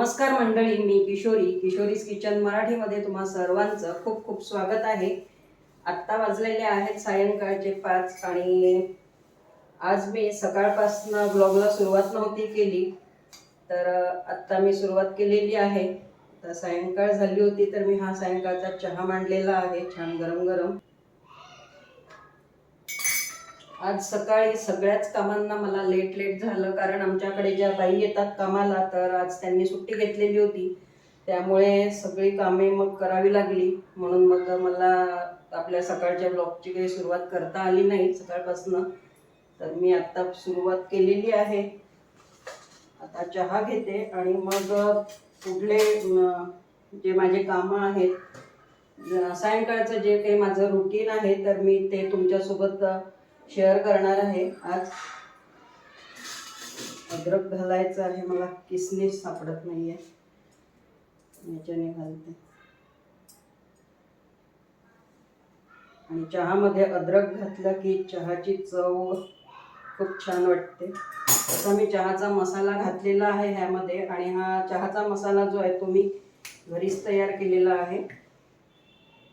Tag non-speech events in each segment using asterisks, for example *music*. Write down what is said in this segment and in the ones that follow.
नमस्कार मंडळी मी किशोरी. किशोरीज किचन मराठीमध्ये तुम्हा सर्वांचं खूप खूप स्वागत आहे. आत्ता वाजलेले आहेत सायंकाळचे पाच आणि आज मी सकाळपासनं ब्लॉगला सुरुवात नव्हती केली तर आत्ता मी सुरुवात केलेली आहे. तर सायंकाळ झाली होती तर मी हा सायंकाळचा चहा मांडलेला आहे छान गरम गरम. आज सकाळी सगळ्याच कामांना मला लेट लेट झालं. कारण आमच्याकडे ज्या बाई येतात कामाला तर आज त्यांनी सुट्टी घेतलेली होती. त्यामुळे सगळी कामे मग करावी लागली. म्हणून मग मला आपल्या सकाळच्या ब्लॉगची काही सुरुवात करता आली नाही सकाळपासनं. तर मी आत्ता सुरुवात केलेली आहे. आता चहा घेते आणि मग पुढले जे माझे कामं आहेत सायंकाळचं जे काही माझं रुटीन आहे तर मी ते तुमच्यासोबत शेअर करणार आहे. आज अद्रक घालायचं आहे. मला किसमिस सापडत नाही आहे याच्याने घालते. आणि चहामध्ये अद्रक घातलं की चहाची चव खूप छान वाटते. तसा मी चहाचा मसाला घातलेला आहे ह्यामध्ये. आणि हा चहाचा मसाला जो आहे तो मी घरीच तयार केलेला आहे.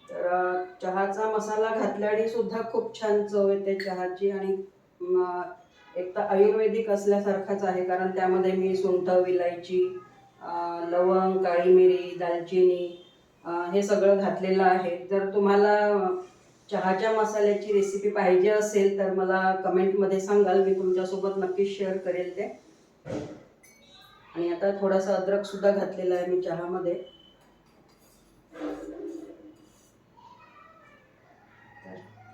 तर चहाचा मसाला घातल्याने सुद्धा खूप छान चव येते चहाची आणि एक तर आयुर्वेदिक असल्यासारखाच आहे. कारण त्यामध्ये मी सुंठ विलायची लवंग काळी मिरी दालचिनी हे सगळं घातलेलं आहे. जर तुम्हाला चहाच्या मसाल्याची रेसिपी पाहिजे असेल तर मला कमेंटमध्ये सांगाल. मी तुमच्यासोबत नक्कीच शेअर करेल ते. आणि आता थोडासा अद्रकसुद्धा घातलेला आहे मी चहामध्ये.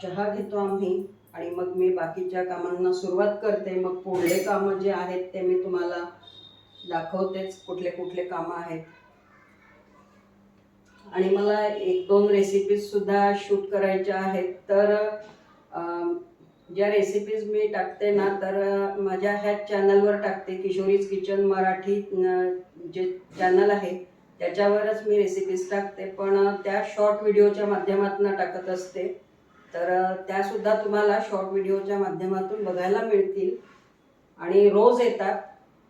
चहा घेतो आम्ही आणि मग मी बाकीच्या कामांना सुरुवात करते. मग पुढले कामं जे आहेत ते मी तुम्हाला दाखवतेच कुठले कुठले कामं आहेत. आणि मला एक दोन रेसिपीज सुद्धा शूट करायच्या आहेत. तर ज्या रेसिपीज मी टाकते ना तर माझ्या ह्या चॅनलवर टाकते किशोरीज किचन मराठी जे चॅनल आहे त्याच्यावरच मी रेसिपीज टाकते. पण त्या शॉर्ट व्हिडिओच्या माध्यमातून टाकत असते. तर त्यासुद्धा तुम्हाला शॉर्ट व्हिडिओच्या माध्यमातून बघायला मिळतील. आणि रोज येतात.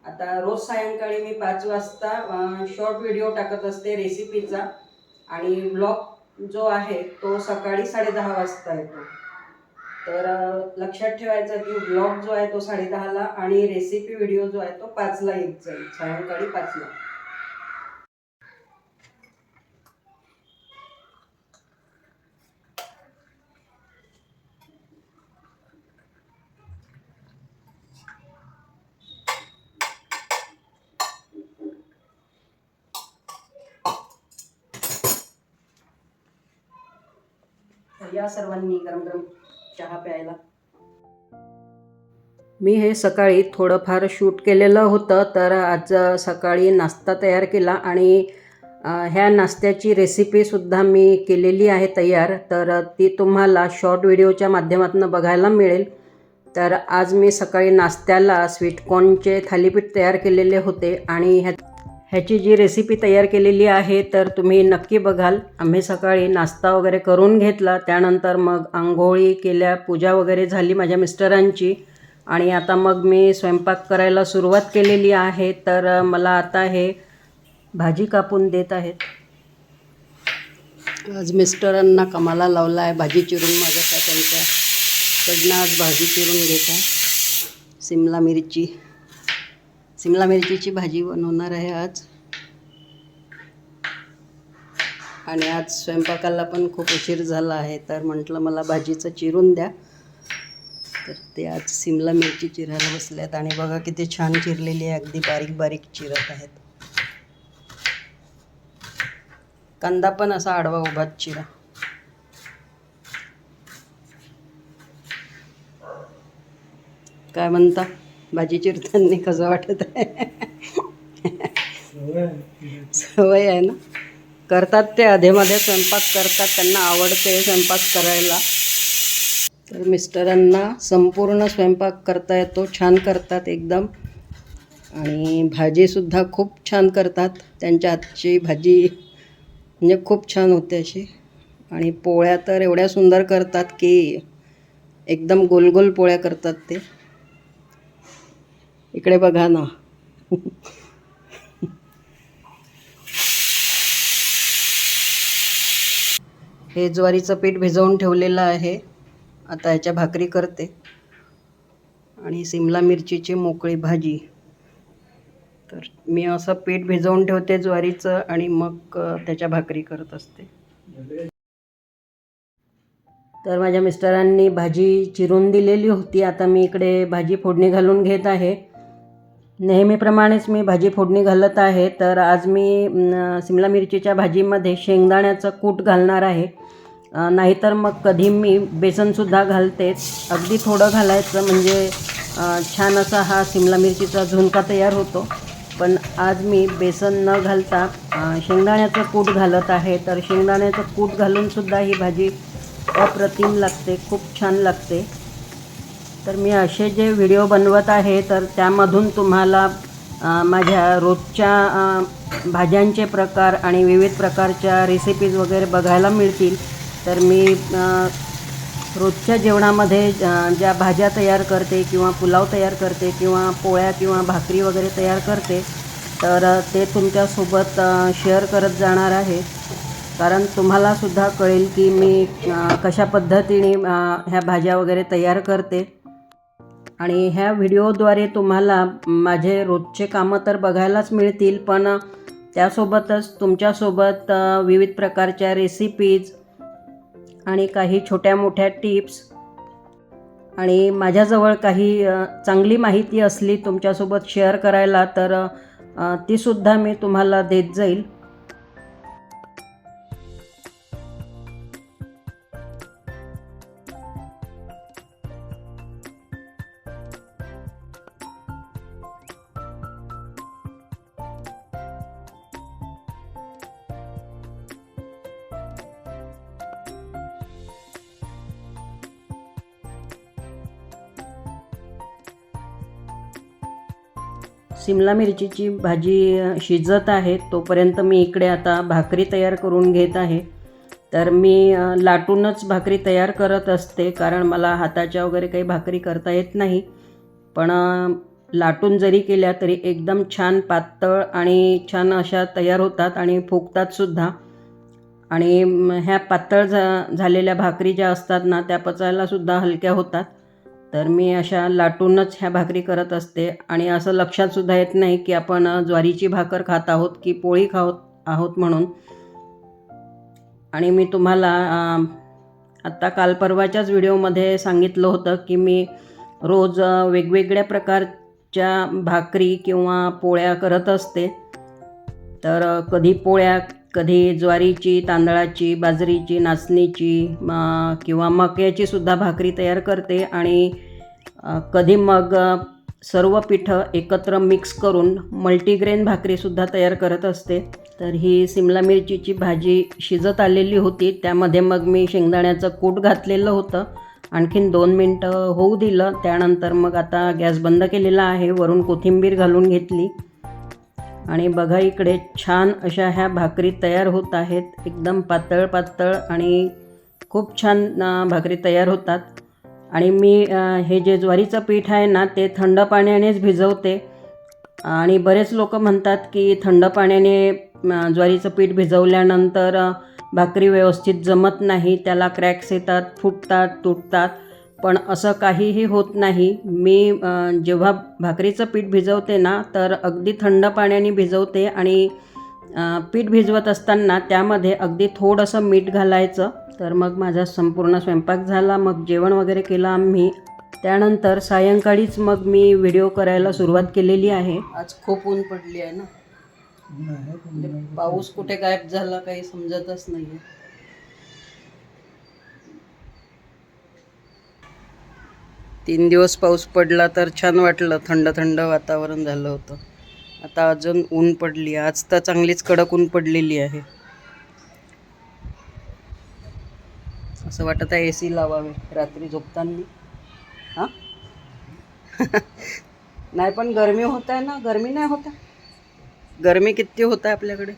आता रोज सायंकाळी मी पाच वाजता शॉर्ट व्हिडिओ टाकत असते रेसिपीचा आणि ब्लॉग जो आहे तो सकाळी साडेदहा वाजता येतो. तर लक्षात ठेवायचं की ब्लॉग जो आहे तो साडेदहाला आणि रेसिपी व्हिडिओ जो आहे तो पाचला येत जाईल. सायंकाळी पाचला तर या सर्वांनी गरम गरम चहा प्यायला. मी हे सकाळी थोडंफार शूट केलेलं होतं तर आज सकाळी नाश्ता तयार केला आणि ह्या नाश्त्याची रेसिपीसुद्धा मी केलेली आहे तयार. तर ती तुम्हाला शॉर्ट व्हिडिओच्या माध्यमातून बघायला मिळेल. तर आज मी सकाळी नाश्त्याला स्वीटकॉर्नचे थालीपीठ तयार केलेले होते आणि ह्या ह्याची जी रेसिपी तयार केलेली आहे तर तुम्ही नक्की बघाल. आम्ही सकाळी नाश्ता वगैरे करून घेतला. त्यानंतर मग आंघोळी केल्या पूजा वगैरे झाली माझ्या मिस्टरांची. आणि आता मग मी स्वयंपाक करायला सुरुवात केलेली आहे. तर मला आता हे भाजी कापून देत आहेत. आज मिस्टरांना कमाला लावला आहे भाजी चिरून माझ्या त्यांच्याकडनं आज भाजी चिरून घेत आहे. सिमला मिरची. सिमला मिरचीची भाजी बनवणार आहे आज. आणि आज स्वयंपाकाला पण खूप उशीर झाला आहे तर म्हटलं मला भाजीचं चिरून द्या. तर ते आज सिमला मिरची चिरायला बसल्यात आणि बघा किती छान चिरलेली आहे अगदी बारीक बारीक चिरत आहेत. कांदा पण असा आडवा उभा चिरा. काय म्हणता? भाजी चिरताना कसं वाटत आहे? सवय आहे. ना? करतात ते अधेमध्ये स्वयंपाक करतात त्यांना आवडते स्वयंपाक करायला. तर मिस्टरांना संपूर्ण स्वयंपाक करता येतो छान करतात एकदम. आणि भाजीसुद्धा खूप छान करतात. त्यांच्या हातची भाजी म्हणजे खूप छान होते अशी. आणि पोळ्या तर एवढ्या सुंदर करतात की एकदम गोल गोल पोळ्या करतात ते. इकडे बघा ना. हे ज्वारीचं पीठ भिजवून ठेवलेलं आहे. आता ह्याच्या भाकरी करते. आणि सिमला मिरचीची मोकळी भाजी. तर मी असं पीठ भिजवून ठेवते ज्वारीचं आणि मग त्याच्या भाकरी करत असते. तर माझ्या मिस्टरांनी भाजी चिरून दिलेली होती. आता मी इकडे भाजी फोडणी घालून घेत आहे. नेहमीप्रमाणेच मी भाजी फोडणी घालत आहे तर आज मी सिमला मिरचीच्या भाजीमध्ये शेंगदाण्याचं कूट घालणार आहे. नाहीतर मग कधी मी बेसनसुद्धा घालते. अगदी थोडं घालायचं म्हणजे छान असा हा सिमला मिरचीचा झुणका तयार होतो. पण आज मी बेसन न घालता शेंगदाण्याचं कूट घालत आहे. तर शेंगदाण्याचं कूट घालूनसुद्धा ही भाजी अप्रतिम लागते खूप छान लागते. तर मी असे जे व्हिडिओ बनवत आहे तर त्यामधून तुम्हाला माझ्या रोजच्या भाज्यांचे प्रकार आणि विविध प्रकारच्या रेसिपीज वगैरे बघायला मिळतील. तर मी रोजच्या जेवणामध्ये ज्या भाज्या तयार करते किंवा पुलाव तयार करते किंवा पोळ्या किंवा भाकरी वगैरे तयार करते तर ते तुमच्यासोबत शेअर करत जाणार आहे. कारण तुम्हालासुद्धा कळेल की मी कशा पद्धतीने ह्या भाज्या वगैरे तयार करते. आणि ह्या व्हिडिओद्वारे तुम्हाला माझे रोजचे कामं तर बघायलाच मिळतील पण त्यासोबतच तुमच्यासोबत विविध प्रकारच्या रेसिपीज आणि काही छोट्या मोठ्या टिप्स आणि माझ्याजवळ काही चांगली माहिती असली तुमच्यासोबत शेअर करायला तर तीसुद्धा मी तुम्हाला देत जाईल. सिमला मिरचीची भाजी शिजत आहे तोपर्यंत मी इकडे आता भाकरी तयार करून घेत आहे. तर मी लाटूनच भाकरी तयार करत असते कारण मला हाताच्या वगैरे काही भाकरी करता येत नाही. पण लाटून जरी केल्या तरी एकदम छान पातळ आणि छान अशा तयार होतात आणि फुगतातसुद्धा आणि ह्या पातळ झा झालेल्या भाकरी ज्या असतात ना त्या पचायलासुद्धा हलक्या होतात. तर मी अशा लाटूनच ह्या भाकरी करत असते. आणि असं लक्षातसुद्धा येत नाही की आपण ज्वारीची भाकर खात आहोत की पोळी खात आहोत म्हणून. आणि मी तुम्हाला आत्ता काल परवाच्याच व्हिडिओमध्ये सांगितलं होतं की मी रोज वेगवेगळ्या प्रकारच्या भाकरी किंवा पोळ्या करत असते. तर कधी पोळ्या कधी ज्वारीची तांदळाची बाजरीची नाचणीची म, किंवा मक्याची सुद्धा भाकरी तयार करते. आणि कधी मग सर्व पिठं एकत्र मिक्स करून मल्टीग्रेन भाकरीसुद्धा तयार करत असते. तर ही सिमला मिरचीची भाजी शिजत आलेली होती. त्यामध्ये मग मी शेंगदाण्याचं कूट घातलेलं होतं. आणखीन दोन मिनटं होऊ दिलं. त्यानंतर मग आता गॅस बंद केलेला आहे. वरून कोथिंबीर घालून घेतली. आणि बघा इकडे छान अशा ह्या भाकरी तयार होत आहेत. एकदम पातळ पातळ आणि खूप छान भाकरी तयार होतात. आणि मी हे जे ज्वारीचं पीठ आहे ना ते थंड पाण्यानेच भिजवते. आणि बरेच लोक म्हणतात की थंड पाण्याने ज्वारीचं पीठ भिजवल्यानंतर भाकरी व्यवस्थित जमत नाही. त्याला क्रॅक्स येतात फुटतात तुटतात. पण असं काहीही होत नाही. मी जेव्हा भाकरीचं पीठ भिजवते ना तर अगदी थंड पाण्याने भिजवते आणि पीठ भिजवत असताना त्यामध्ये अगदी थोडंसं मीठ घालायचं. तर मग माझा संपूर्ण स्वयंपाक झाला. मग जेवण वगैरे केलं आम्ही. त्यानंतर सायंकाळीच मग मी व्हिडिओ करायला सुरुवात केलेली आहे. आज खूप ऊन पडली आहे ना? पाऊस कुठे गायब झाला काही समजतच नाही तीन दिवस पाऊस पडला तर छान वाटलं. थंड थंड वातावरण झालं होतं. आता अजून ऊन पडली. आज तर चांगलीच कडक ऊन पडलेली आहे. असं वाटत आहे ए सी लावावे. रात्री झोपताना. हां? *laughs* नाही पण गरमी होत आहे ना. गरमी नाही होत आहे. गरमी किती होत आहे आपल्याकडे?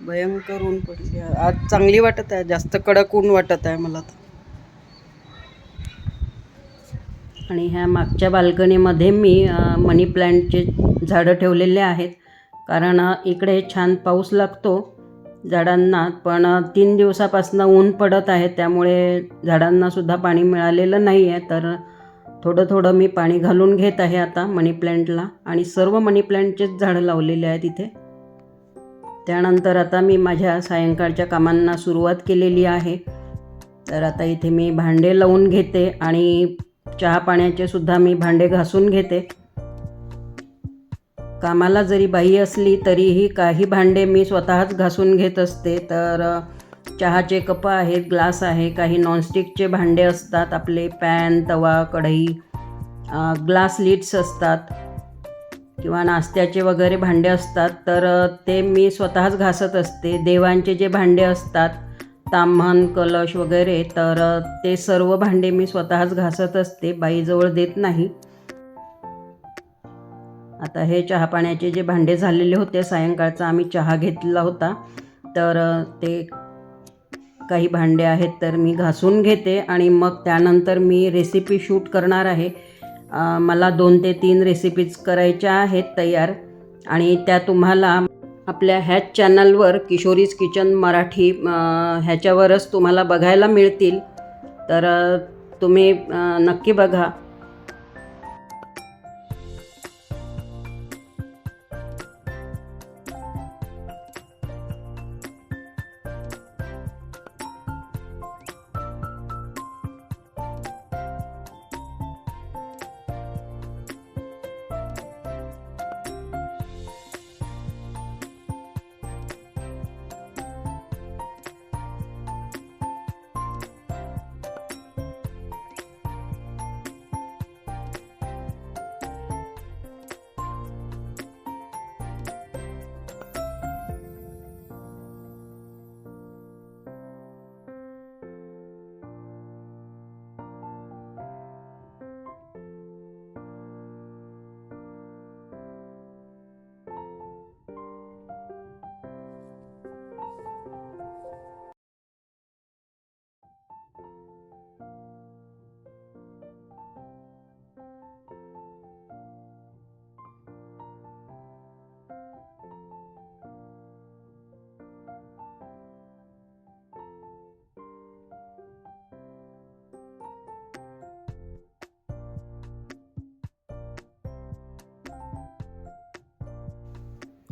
भयंकर ऊन पडली. आज चांगली वाटत आहे. जास्त कडक ऊन वाटत आहे मला तर. आणि ह्या मागच्या बाल्कनीमध्ये मी मनी प्लॅन्टचे झाडं ठेवलेले आहेत. कारण इकडे छान पाऊस लागतो झाडांना पण तीन दिवसापासून ऊन पडत आहे. त्यामुळे झाडांनासुद्धा पाणी मिळालेलं नाही आहे तर थोडं थोडं मी पाणी घालून घेत आहे आता मनी प्लॅन्टला. आणि सर्व मनी प्लॅन्टचेच झाडं लावलेले आहेत इथे. त्यानंतर आता मी माझ्या सायंकाळच्या कामांना सुरुवात केलेली आहे. तर आता इथे मी भांडे लावून घेते आणि चहा पाण्याचे सुद्धा मी भांडे घासून घेते. कामाला जरी बाई असली तरीही काही भांडे मी स्वतःच घासून घेत असते. तर चहाचे कप आहेत ग्लास आहे काही नॉनस्टिकचे भांडे असतात आपले पॅन तवा कढई ग्लास लिड्स असतात किंवा नाश्त्याचे वगैरे भांडे असतात. तर ते मी स्वतःच घासत असते. देवांचे जे भांडे असतात ताम्हण कलश वगैरे तर ते सर्व भांडे मी स्वतःच घासत असते बाईजवळ देत नाही. आता हे चहा पाण्याचे जे भांडे झालेले होते सायंकाळचा आम्ही चहा घेतला होता. तर ते काही भांडे आहेत तर मी घासून घेते आणि मग त्यानंतर मी रेसिपी शूट करणार आहे. मला दोन ते तीन रेसिपीज करायच्या आहेत तयार. आणि त्या तुम्हाला आपल्या ह्याच चॅनलवर किशोरीज किचन मराठी ह्याच्यावरच तुम्हाला बघायला मिळतील. तर तुम्ही नक्की बघा.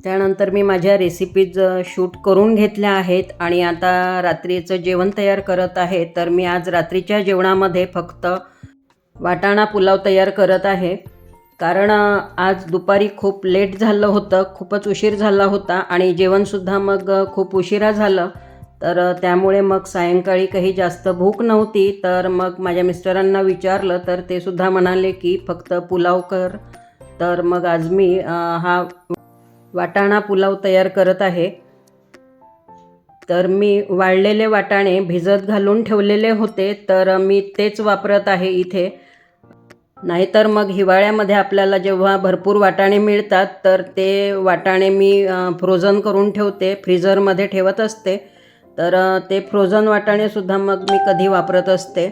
त्यानंतर मी माझ्या रेसिपीज शूट करून घेतल्या आहेत आणि आता रात्रीचं जेवण तयार करत आहे. तर मी आज रात्रीच्या जेवणामध्ये फक्त वाटाणा पुलाव तयार करत आहे. कारण आज दुपारी खूप लेट झालं होतं खूपच उशीर झाला होता आणि जेवणसुद्धा मग खूप उशिरा झालं. तर त्यामुळे मग सायंकाळी काही जास्त भूक नव्हती. तर मग माझ्या मिस्टरांना विचारलं तर ते सुद्धा म्हणाले की फक्त पुलाव कर. तर मग आज मी हा वाटाणा पुलाव तयार करत आहे. तर मी वाळलेले वाटाणे भिजत घालून ठेवलेले होते तर मी तेच वापरत आहे इथे. नाहीतर मग हिवाळ्यामध्ये आपल्याला जेव्हा भरपूर वाटाणे मिळतात तर ते वाटाणे मी फ्रोझन करून ठेवते फ्रीझरमध्ये ठेवत असते. तर ते फ्रोझन वाटाणेसुद्धा मग मी कधी वापरत असते.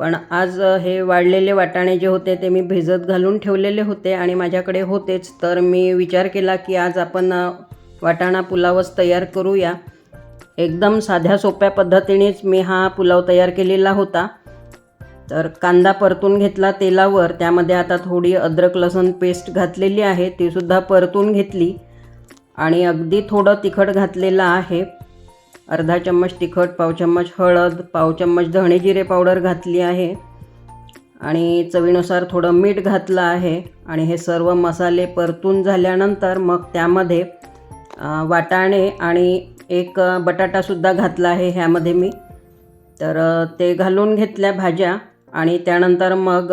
पण आज हे वाळलेले वाटाणे जे होते ते मी भिजत घालून ठेवलेले होते आणि माझ्याकडे होतेच. तर मी विचार केला की आज आपण वाटाणा पुलावच तयार करूया. एकदम साध्या सोप्या पद्धतीनेच मी हा पुलाव तयार केलेला होता. तर कांदा परतून घेतला तेलावर. त्यामध्ये आता थोडी अद्रक लसूण पेस्ट घातलेली आहे तीसुद्धा परतून घेतली. आणि अगदी थोडं तिखट घातलेलं आहे. अर्धा चम्मच तिखट पाव चम्मच हळद पाव चम्मच धणे जिरे पावडर घातली आहे. आणि चवीनुसार थोडं मीठ घातलं आहे. आणि हे सर्व मसाले परतून झाल्यानंतर मग त्यामध्ये वाटाणे आणि एक बटाटासुद्धा घातला आहे ह्यामध्ये मी. तर ते घालून घेतल्या भाज्या आणि त्यानंतर मग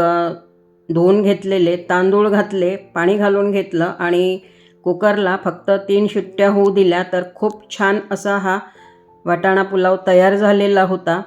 धुवून घेतलेले तांदूळ घातले पाणी घालून घेतलं आणि कुकरला फक्त तीन शिट्ट्या होऊ दिल्या. तर खूप छान असा हा वाटाणा पुलाव तयार झालेला होता.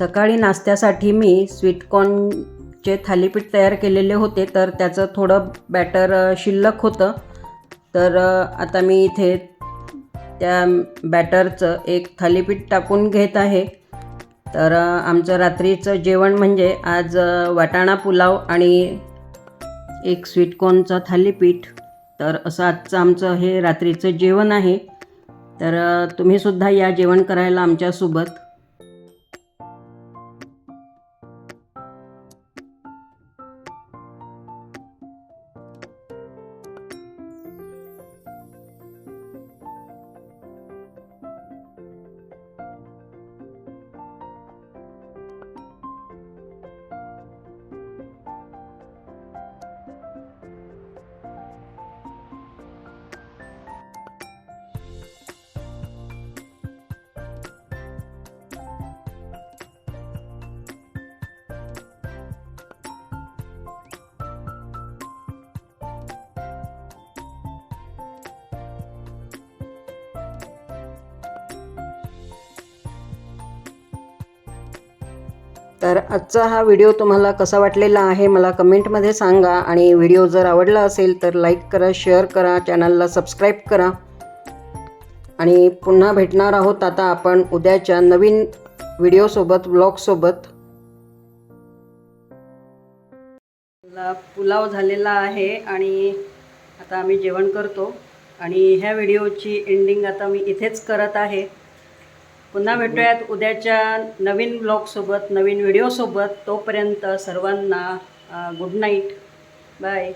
सकाळी नाश्त्यासाठी मी स्वीटकॉर्नचे थालीपीठ तयार केलेले होते तर त्याचं थोडं बॅटर शिल्लक होतं. तर आता मी इथे त्या बॅटरचं एक थालीपीठ टाकून घेत आहे. तर आमचं रात्रीचं जेवण म्हणजे आज वाटाणा पुलाव आणि एक स्वीटकॉर्नचं थालीपीठ. तर असं आजचं आमचं हे रात्रीचं जेवण आहे. तर तुम्हीसुद्धा या जेवण करायला आमच्यासोबत. तर आजचा हा व्हिडिओ तुम्हाला कसा वाटलेला आहे मला कमेंटमध्ये सांगा. आणि व्हिडिओ जर आवडला असेल तर लाईक करा शेअर करा चॅनलला सबस्क्राईब करा. आणि पुन्हा भेटणार आहोत आता आपण उद्याच्या नवीन व्हिडिओसोबत ब्लॉगसोबत पुलाव झालेला आहे आणि आता आम्ही जेवण करतो. आणि ह्या व्हिडिओची एंडिंग आता मी इथेच करत आहे. पुन्हा भेटूयात उद्याच्या नवीन ब्लॉगसोबत नवीन व्हिडिओसोबत तोपर्यंत सर्वांना गुड नाईट बाय